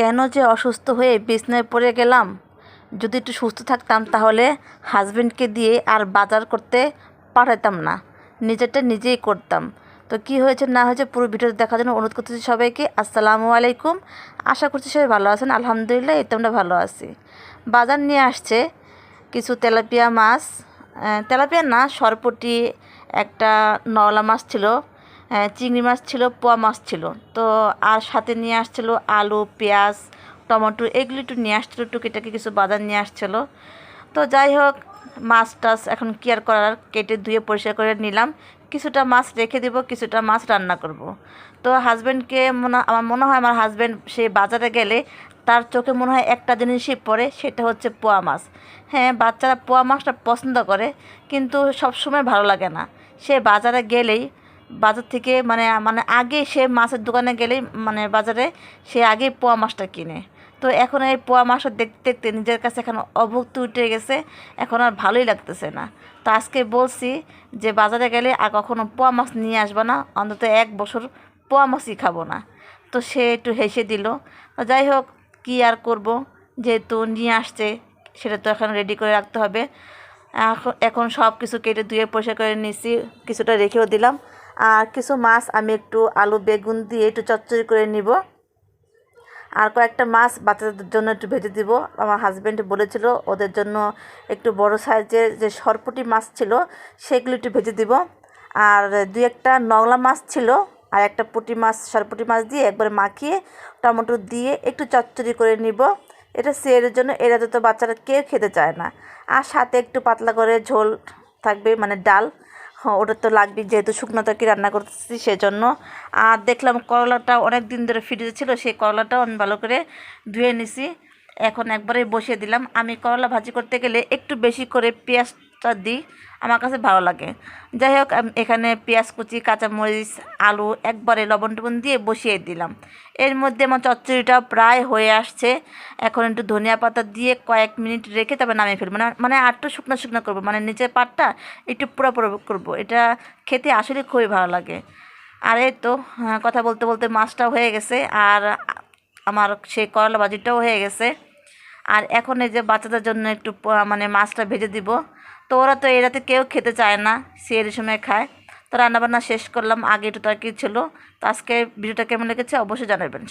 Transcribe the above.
কেন যে অসুস্থ হয়ে বিছনায় পড়ে গেলাম? যদি একটু সুস্থ থাকতাম তাহলে হাজবেন্ডকে দিয়ে আর বাজার করতে পাঠাতাম না। নিজেরটা নিজেই করতাম। তো কি হয়েছে না হয়েছে পুরো ভিডিও দেখার জন্য অনুরোধ করতেছি সবাইকে। আসসালামু আলাইকুম। আশা করছি সবাই ভালো আছেন। আলহামদুলিল্লাহ, এই তো আমরা ভালো আছি। বাজার নিয়ে আসছে কিছু তেলাপিয়া মাছ। তেলাপিয়া না, সরপটি, একটা নওলা মাছ ছিল। চিংড়ি মাছ ছিল, পোয়া মাছ ছিল। তো আর সাথে নিয়ে আসছিল আলু, পেঁয়াজ, টমেটো, এগুলো একটু নিয়ে আসছিল, টুকিটাকি কিছু বাজার নিয়ে আসছিল। তো যাই হোক, মাছ টাছ এখন কি আর করার? কেটে ধুয়ে পরিষ্কার করে নিলাম। কিছুটা মাছ রেখে দিব, কিছুটা মাছ রান্না করব। তো হাজব্যান্ডকে মনে, আমার মনে হয় আমার হাজব্যান্ড সে বাজারে গেলে তার চোখে মনে হয় একটা জিনিসই পড়ে, সেটা হচ্ছে পোয়া মাছ। হ্যাঁ বাচ্চারা পোয়া মাছটা পছন্দ করে, কিন্তু সবসময় ভালো লাগে না। সে বাজারে গেলেই বাজার থেকে মানে মানে আগে সে মাছের দোকানে গেলেই মানে বাজারে সে আগেই পোয়া মাছটা কিনে। তো এখন এই পোয়া মাছটা দেখতে দেখতে নিজের কাছে এখন অভুক্ত উঠে গেছে, এখন আর ভালোই লাগতেছে না। তো আজকে বলছি যে বাজারে গেলে আর কখনো পোয়া মাছ নিয়ে আসব না, অন্তত এক বছর পোয়া মাছই খাব না। তো সে একটু হেসে দিল যাই হোক, কী আর করব? যেহেতু নিয়ে আসছে, সেটা তো এখন রেডি করে রাখতে হবে। এখন এখন সব কিছু কেটে ধুয়ে পরিষ্কার করে নিয়েছি, কিছুটা রেখেও দিলাম। আর কিছু মাছ আমি একটু আলু, বেগুন দিয়ে একটু চচ্চড়ি করে নিব। আর কয়েকটা মাছ বাচ্চাদের জন্য একটু ভেজে দিব। আমার হাজব্যান্ড বলেছিল, ওদের জন্য একটু বড় সাইজের যে সরপুটি মাছ ছিল, সেগুলো একটু ভেজে দিব। আর দুই একটা নগলা মাছ ছিল, আর একটা পুঁটি মাছ, সরপুটি মাছ দিয়ে একবারে মাখিয়ে টমেটো দিয়ে একটু চচ্চড়ি করে নিব। এটা সেরের জন্য, এরা তো বাচ্চারা কেউ খেতে চায় না। আর সাথে একটু পাতলা করে ঝোল থাকবে মানে ডাল। ওটা তো লাগবে যেহেতু শুকনো তরকারি রান্না করতেছি, সেজন্য। আর দেখলাম করলাটা অনেক দিন ধরে ফ্রিজে ছিল, সেই করলাটাও আমি ভালো করে ধুয়ে নিছি। এখন একবারে বসিয়ে দিলাম। আমি করলা ভাজি করতে গেলে একটু বেশি করে পেঁয়াজটা দিই আমার কাছে ভালো লাগে। যাই হোক এখানে পেঁয়াজ কুচি কাঁচামরিচ আলু একবারে লবণ টবণ দিয়ে বসিয়ে দিলাম। এর মধ্যে আমার চচ্চড়িটা প্রায় হয়ে আসছে। এখন একটু ধনিয়া পাতা দিয়ে কয়েক মিনিট রেখে তবে নামিয়ে ফেলব। মানে মানে আরটু শুকনো শুকনো করব। মানে নিচের পাটটা একটু পুরো পুরো করব। এটা খেতে আসলে খুবই ভালো লাগে। আর এই তো হ্যাঁ, কথা বলতে বলতে মাছটাও হয়ে গেছে। আর আমার সেই করলা ভাজিটাও হয়ে গেছে। আর এখন এই যে বাচ্চাদের জন্য একটু মানে মাছটা ভেজে দিব। তো ওরা তো এরাতে কেউ খেতে চায় না, সে সময় খায়। তো রান্নাবান্না শেষ করলাম, আগে একটু কি ছিল। তো আজকে ভিডিওটা কেমন লেগেছে অবশ্যই জানাবেন।